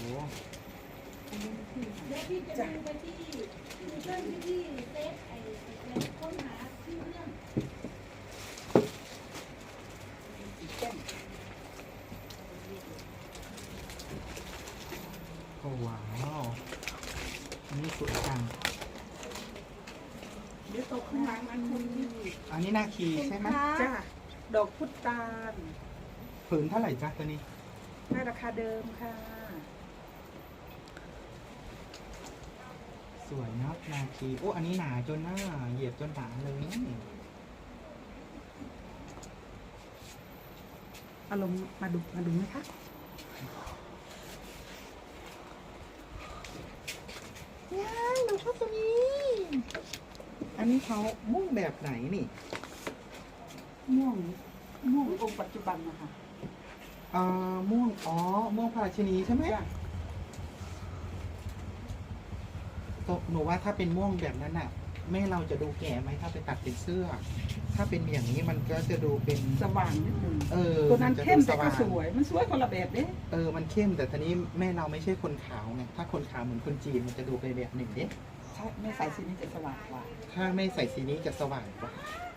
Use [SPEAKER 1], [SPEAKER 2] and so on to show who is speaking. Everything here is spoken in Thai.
[SPEAKER 1] แล้วพี่จะดูไปที่ดูเพื่อนที่ที่เซฟไอ้ไอ้ค้นหาชื่อเรื่อง
[SPEAKER 2] โอ้ว้าวอันนี้สวยจัง
[SPEAKER 3] เดี๋ยวตกข้างหลังอันคุณนี่
[SPEAKER 2] อันนี้นาคีใช่ไหม
[SPEAKER 3] จ้าดอกพุตาล
[SPEAKER 2] ผืนเท่าไหร่จ๊ะตัวนี้
[SPEAKER 3] ในราคาเดิมค่ะ
[SPEAKER 2] สวยเนาะนาคีโอ้อันนี้หนาจนหน้าเหยียบจนหนาเลย
[SPEAKER 3] เอาลงมาดูมาดูไหมคะ
[SPEAKER 2] ยังเราชอบตัวนี้ อันนี้เขามุ่งแบบไหนนี่
[SPEAKER 3] ม่วงม่วงองค์ปัจจุบันนะคะ
[SPEAKER 2] อ่าม่วงอ๋อม่วงพระราชินีใช่ไหม
[SPEAKER 3] จ้า
[SPEAKER 2] ตัวหนูว่าถ้าเป็นม่วงแบบนั้นน่ะ แม่เราจะดูแก่ไหมถ้าไปตัดเป็นเสื้อ ถ้าเป็นอย่างนี้มันก็จะดูเป็น
[SPEAKER 3] สว่างนิดนึง
[SPEAKER 2] เออ
[SPEAKER 3] ตัวนั้น
[SPEAKER 2] จะดู
[SPEAKER 3] เข้มแต่ก็
[SPEAKER 2] ว่าง
[SPEAKER 3] สวย มันสวยคนละแบบเด้
[SPEAKER 2] เออ มันเข้มแต่ตอนนี้แม่เราไม่ใช่คนขาวไง ถ้าคนขาวเหมือนคนจีนมันจะดูไปแบบหนึ่งเด้
[SPEAKER 3] ใช่ไม่ใส่สีนี้จะสว่างกว่า
[SPEAKER 2] ถ้าไม่ใส่สีนี้จะสว่างกว่า
[SPEAKER 3] จ